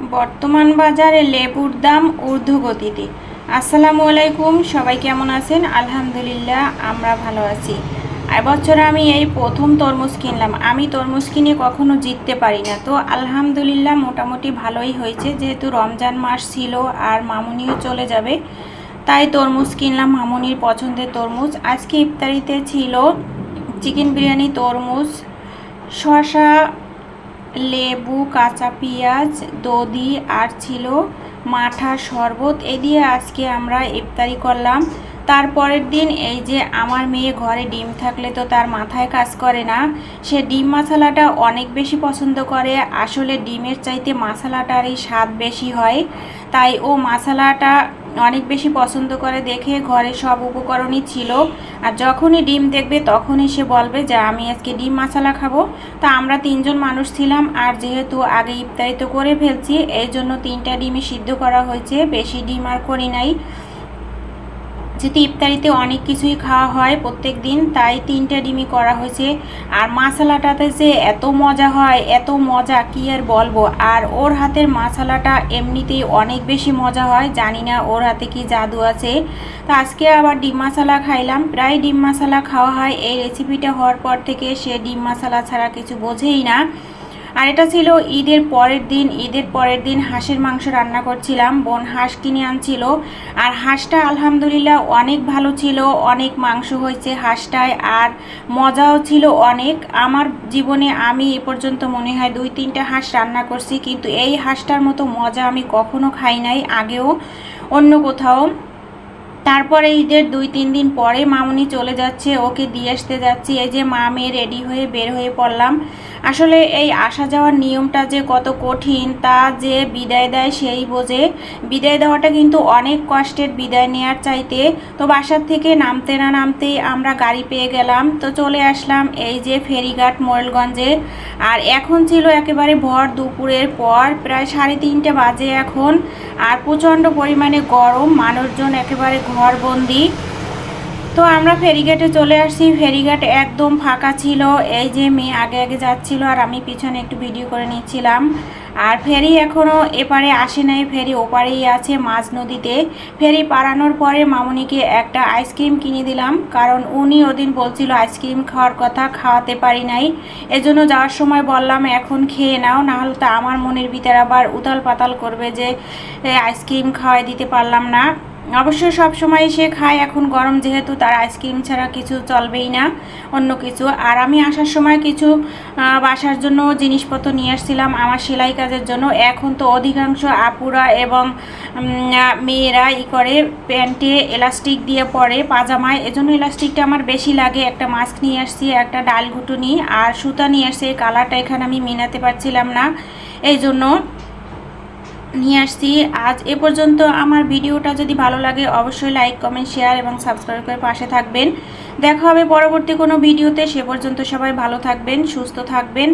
বর্তমান বাজারে লেবুর দাম ঊর্ধ্বগতিতে। আসসালামু আলাইকুম, সবাই কেমন আছেন? আলহামদুলিল্লাহ, আমরা ভালো আছি। এবছর আমি এই প্রথম তরমুজ কিনলাম। আমি তরমুজ কিনে কখনো জিততে পারি না। তো আলহামদুলিল্লাহ, মোটামুটি ভালোই হয়েছে। যেহেতু রমজান মাস ছিল আর মামুনিও চলে যাবে, তাই তরমুজ কিনলাম, মামুনির পছন্দের তরমুজ। আজকে ইফতারিতে ছিল চিকেন বিরিয়ানি তরমুজ, শসা লেবু কাঁচা পেঁয়াজ দধি আর ছিল মাঠার শরবত। এ দিয়ে আজকে আমরা ইফতারি করলাম। তারপরের দিন এই যে আমার মেয়ে ঘরে ডিম থাকলে তো তার মাথায় কাজ করে না, সে ডিম মশলাটা অনেক বেশি পছন্দ করে। আসলে ডিমের চাইতে মশলাটারই স্বাদ বেশি হয়, তাই ও মশলাটা অনেক বেশি পছন্দ করে দেখে ঘরে সব উপকরণই ছিল। আর যখনই ডিম দেখবে তখনই সে বলবে যে, আমি আজকে ডিম মশলা খাব। তা আমরা তিনজন মানুষ ছিলাম আর যেহেতু আগে ইফতারি করে ফেলছি, এই জন্য তিনটা ডিমই সিদ্ধ করা হয়েছে। বেশি ডিম আর করি নাই। যেহেতু ইফতারিতে অনেক কিছুই খাওয়া হয় প্রত্যেক দিন, তাই তিনটে ডিমই করা হয়েছে। আর মশলাটাতে যে এত মজা হয়, এত মজা, কি আর বলব? আর ওর হাতের মশলাটা এমনিতেই অনেক বেশি মজা হয়, জানি না ওর হাতে কি জাদু আছে। তো আজকে আবার ডিম মশলা খাইলাম। প্রায় ডিম মশলা খাওয়া হয়। এই রেসিপিটা হওয়ার পর থেকে সে ডিম মশলা ছাড়া কিছু বোঝেই না। আর এটা ছিল ঈদের পরের দিন, ঈদের পরের দিন হাঁসের মাংস রান্না করছিলাম, বোন হাঁস কিনে আনছিল। আর হাঁসটা আলহামদুলিল্লাহ অনেক ভালো ছিল, অনেক মাংস হয়েছে হাঁসটায়, আর মজাও ছিল অনেক। আমার জীবনে আমি এ পর্যন্ত মনে হয় দুই, তিনটা হাঁস রান্না করছি, কিন্তু এই হাঁসটার মতো মজা আমি কখনো খাই নাই, আগেও অন্য কোথাও। তারপরে ঈদের দুই, তিন দিন পরে মামুনি চলে যাচ্ছে, ওকে দিয়ে আসতে যাচ্ছি, এই যে মা মেয়ে রেডি হয়ে বের হয়ে পড়লাম। আসলে এই আসা যাওয়ার নিয়মটা যে কত কঠিন, তা যে বিদায় দেয় সেই বোঝে। বিদায় দেওয়াটা কিন্তু অনেক কষ্টের বিদায় নেওয়ার চাইতে। তো বাসার থেকে নামতে না নামতেই আমরা গাড়ি পেয়ে গেলাম। তো চলে আসলাম এই যে ফেরিঘাট মোরেলগঞ্জে। আর এখন ছিল একেবারে ভর দুপুরের পর, প্রায় সাড়ে তিনটে বাজে এখন। আর প্রচণ্ড পরিমাণে গরম, মানুষজন একেবারে ঘরবন্দি। তো আমরা ফেরিঘাটে চলে আসছি। ফেরিঘাট একদম ফাঁকা ছিল। এই যে মেয়ে আগে আগে যাচ্ছিল আর আমি পিছনে একটু ভিডিও করে নিচ্ছিলাম। আর ফেরি এখনও এপারে আসে নাই। ফেরি ওপারেই আছে মাঝ নদীতে। ফেরি পারানোর পরে মামুনিকে একটা আইসক্রিম কিনে দিলাম। কারণ উনি ওদিন বলছিল আইসক্রিম খাওয়ার কথা খাওয়াতে পারি নাই। এজন্য যাওয়ার সময় বললাম, এখন খেয়ে নাও। নাহলে তো আমার মনের ভিতরে আবার উতাল পাতাল করবে যে আইসক্রিম খাওয়াই দিতে পারলাম না। অবশ্য সব সময় সে খায়, এখন গরম যেহেতু তার আইসক্রিম ছাড়া কিছু চলবেই না, অন্য কিছু। আর আমি আসার সময় কিছু বাসার জন্য জিনিসপত্র নিয়ে আসছিলাম আমার সেলাই কাজের জন্য। এখন তো অধিকাংশ আপুরা এবং মেয়েরা ই করে, প্যান্টে এলাস্টিক দিয়ে পরে পাজামায়। এজন্য এলাস্টিকটা আমার বেশি লাগে। একটা মাস্ক নিয়ে আসছি, একটা ডাল ঘুটুনি আর সুতা নিয়ে আসছি কালারটা এখানে আমি মেনাতে পারছিলাম না। এই জন্য নিয়ে আসছি। আজ এ পর্যন্ত আমার ভিডিওটা যদি ভালো লাগে, অবশ্যই লাইক কমেন্ট শেয়ার এবং সাবস্ক্রাইব করে পাশে থাকবেন। দেখা হবে পরবর্তী কোনো ভিডিওতে। সে পর্যন্ত সবাই ভালো থাকবেন, সুস্থ থাকবেন।